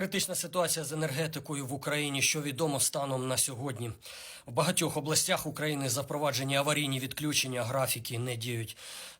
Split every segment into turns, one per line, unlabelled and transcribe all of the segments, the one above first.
Критична ситуація з енергетикою в Україні, що відомо станом на сьогодні. В багатьох областях України запроваджені аварійні відключення, графіки не діють.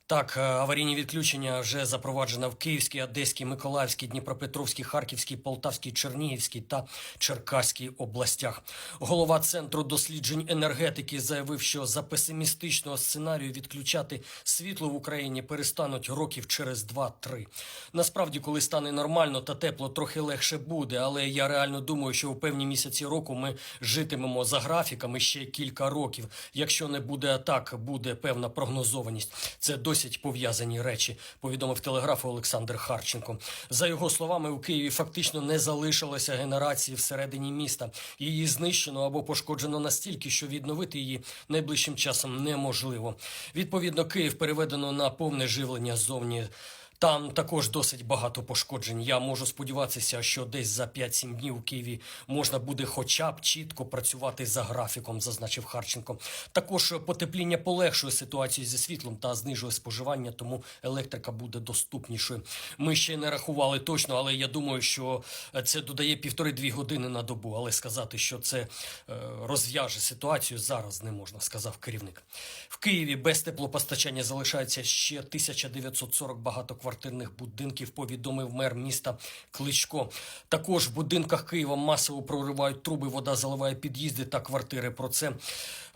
Так, е, аварійні відключення вже запроваджено в Київській, Одеській, Миколаївській, Дніпропетровській, Харківській, Полтавській, Чернігівській та Черкаській областях. Голова центру досліджень енергетики заявив, що за песимістичного сценарію відключати світло в Україні перестануть років через 2-3. Насправді, коли стане нормально та тепло, трохи легше буде. Але я реально думаю, що у певні місяці року ми житимемо за графіками ще кілька років. Якщо не буде атак, буде певна прогнозованість. Це досить пов'язані речі, повідомив телеграфу Олександр Харченко. За його словами, у Києві фактично не залишилося генерації всередині міста. Її знищено або пошкоджено настільки, що відновити її найближчим часом неможливо. Відповідно, Київ переведено на повне живлення ззовні. Там також досить багато пошкоджень. Я можу сподіватися, що десь за 5-7 днів у Києві можна буде хоча б чітко працювати за графіком, зазначив Харченко. Також потепління полегшує ситуацію зі світлом та знижує споживання, тому електрика буде доступнішою. Ми ще не рахували точно, але я думаю, що це додає півтори-дві години на добу. Але сказати, що це е, розв'яже ситуацію зараз не можна, сказав керівник. В Києві без теплопостачання залишається ще 1940 багатоквартирних будинків. Повідомив мер міста Кличко. Також в будинках Києва масово проривають труби, вода заливає під'їзди та квартири. Про це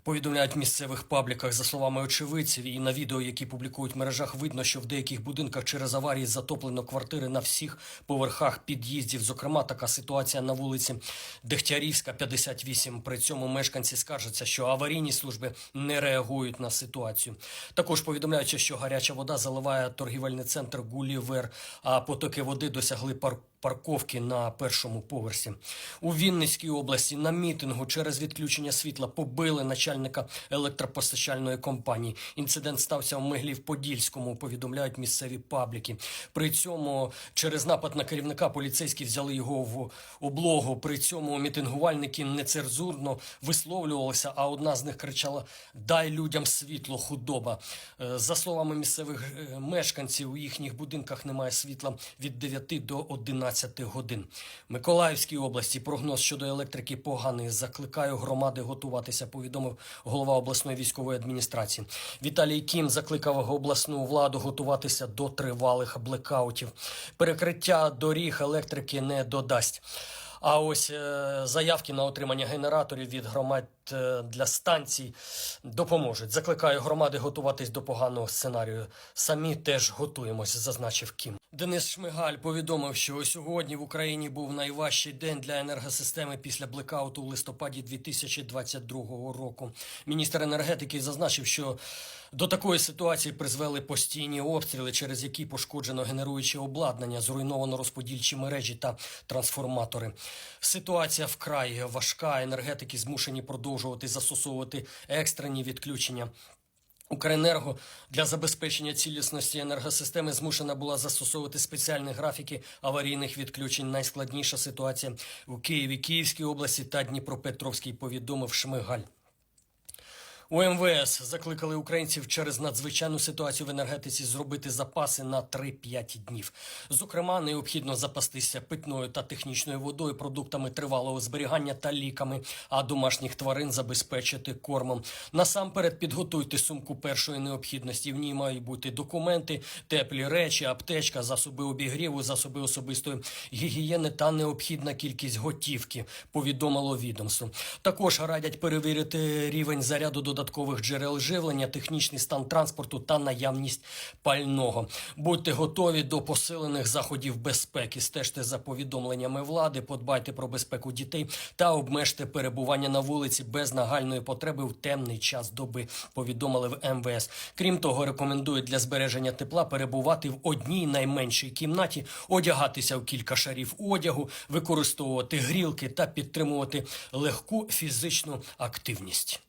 повідомляють в місцевих пабліках. За словами очевидців, і на відео, які публікують в мережах, видно, що в деяких будинках через аварії затоплено квартири на всіх поверхах під'їздів. Зокрема, така ситуація на вулиці Дегтярівська, 58. При цьому мешканці скаржаться, що аварійні служби не реагують на ситуацію. Також повідомляють, що гаряча вода заливає торгівельний центр Гулівер, а потоки води досягли пар парковки на першому поверсі. У Вінницькій області на мітингу через відключення світла побили начальника електропостачальної компанії. Інцидент стався в Миглів-Подільському, повідомляють місцеві пабліки. При цьому через напад на керівника поліцейські взяли його в облогу. При цьому мітингувальники нецензурно висловлювалися, а одна з них кричала: Дай людям світло, худоба. Е, За словами місцевих е, мешканців, у їхніх будинках немає світла від 9 до 11 годин. Миколаївській області прогноз щодо електрики поганий. Закликаю громади готуватися, повідомив голова обласної військової адміністрації. Віталій Кім закликав обласну владу готуватися до тривалих блекаутів. Перекриття доріг електрики не додасть. А ось е, заявки на отримання генераторів від громад для станцій допоможуть. Закликаю громади готуватись до поганого сценарію. Самі теж готуємось, зазначив Кім. Денис Шмигаль повідомив, що сьогодні в Україні був найважчий день для енергосистеми після блекауту у листопаді 2022 року. Міністр енергетики зазначив, що до такої ситуації призвели постійні обстріли, через які пошкоджено генеруюче обладнання, зруйновано розподільчі мережі та трансформатори. Ситуація вкрай важка. Енергетики змушені продовжувати застосовувати екстрені відключення. Укренерго для забезпечення цілісності енергосистеми змушена була застосовувати спеціальні графіки аварійних відключень. Найскладніша ситуація у Києві, Київській області та Дніпропетровській, повідомив Шмигаль. У МВС закликали українців через надзвичайну ситуацію в енергетиці зробити запаси на 3-5 днів. Зокрема, необхідно запастися питною та технічною водою, продуктами тривалого зберігання та ліками, а домашніх тварин забезпечити кормом. Насамперед підготуйте сумку першої необхідності. В ній мають бути документи, теплі речі, аптечка, засоби обігріву, засоби особистої гігієни та необхідна кількість готівки. Повідомило відомство. Також радять перевірити рівень заряду додаткових джерел живлення, технічний стан транспорту та наявність пального. Будьте готові до посилених заходів безпеки. Стежте за повідомленнями влади, подбайте про безпеку дітей та обмежте перебування на вулиці без нагальної потреби в темний час доби. Повідомили в МВС. Крім того, рекомендують для збереження тепла перебувати в одній найменшій кімнаті, одягатися в кілька шарів одягу, використовувати грілки та підтримувати легку фізичну активність.